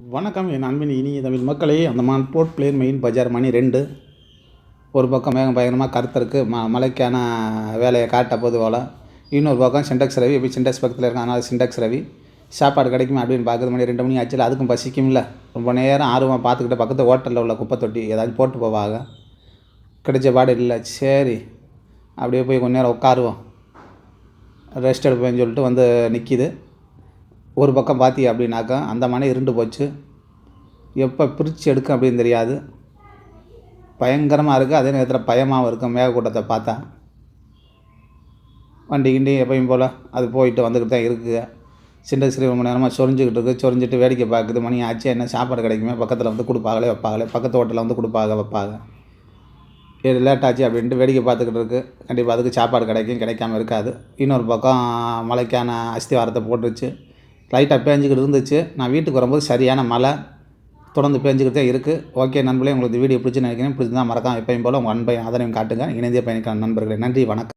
வணக்கம் என் அன்பின் இனிய தமிழ் மக்களே. அந்த போர்ட் பிளேன் மெயின் பஜார் மணி ரெண்டு. ஒரு பக்கம் மேகம் பயங்கரமாக கருத்திருக்கு ம மலைக்கான வேலையை காட்ட போது போல். இன்னொரு பக்கம் சிண்டெக்ஸ் ரவி இப்போ சிண்டெக்ஸ் பக்கத்தில் இருக்கான் அதனால் சிண்டெக்ஸ் ரவி. சாப்பாடு கிடைக்குமா அப்படின்னு பார்க்குறது மணி ரெண்டு மணி ஆச்சு அதுக்கும் பசிக்கும்ல. ரொம்ப நேரம் ஆர்வமாக பார்த்துக்கிட்டு பக்கத்து ஹோட்டலில் உள்ள குப்பை தொட்டி ஏதாச்சும் போட்டு போவாங்க கிடைச்ச பாடு இல்லை. சரி அப்படியே போய் கொஞ்ச நேரம் உட்காருவோம். ரெஸ்ட் எடுப்பேன்னு சொல்லிட்டு வந்து நிற்கிது ஒரு பக்கம் பார்த்தி அப்படின்னாக்கா அந்த மனை இருண்டு போச்சு. எப்போ பிரித்து எடுக்கும் அப்படின்னு தெரியாது. பயங்கரமாக இருக்குது அதே நேரத்தில் பயமாகவும் இருக்கும் மேகக்கூட்டத்தை பார்த்தா. வண்டி கிண்டி எப்பயும் போல் அது போயிட்டு வந்துக்கிட்டு தான் இருக்குது சின்ன சிறு மணி நேரமாக சொரிஞ்சுக்கிட்டு இருக்குது சொரிஞ்சிட்டு வேடிக்கை பார்க்குது. மணி ஆச்சு. என்ன சாப்பாடு கிடைக்குமே பக்கத்தில் வந்து கொடுப்பாங்களே வைப்பாங்களே பக்கத்து ஹோட்டலில் வந்து கொடுப்பாங்க வைப்பாங்க இது லேட் ஆச்சு அப்படின்ட்டு வேடிக்கை பார்த்துக்கிட்டு இருக்குது கண்டிப்பாக அதுக்கு சாப்பாடு கிடைக்கும் கிடைக்காம இருக்காது. இன்னொரு பக்கம் மழைக்கான அஸ்திவாரத்தை போட்டுருச்சு. லைட்டாக பேஞ்சிக்கிட்டு இருந்துச்சு. நான் வீட்டுக்கு வரும்போது சரியான மழை. தொடர்ந்து பேஞ்சிக்கிட்டே இருக்குது ஓகே நண்பர்களே உங்களுக்கு வீடியோ பிடிச்சி நினைக்கிறேன். பிடிச்சிருந்தா மறக்காம எப்பயும் போல் உங்கள் அன்பையும் ஆதரவையும் காட்டுங்க. இணைந்தே பயணிக்கிற நண்பர்களே. நன்றி வணக்கம்.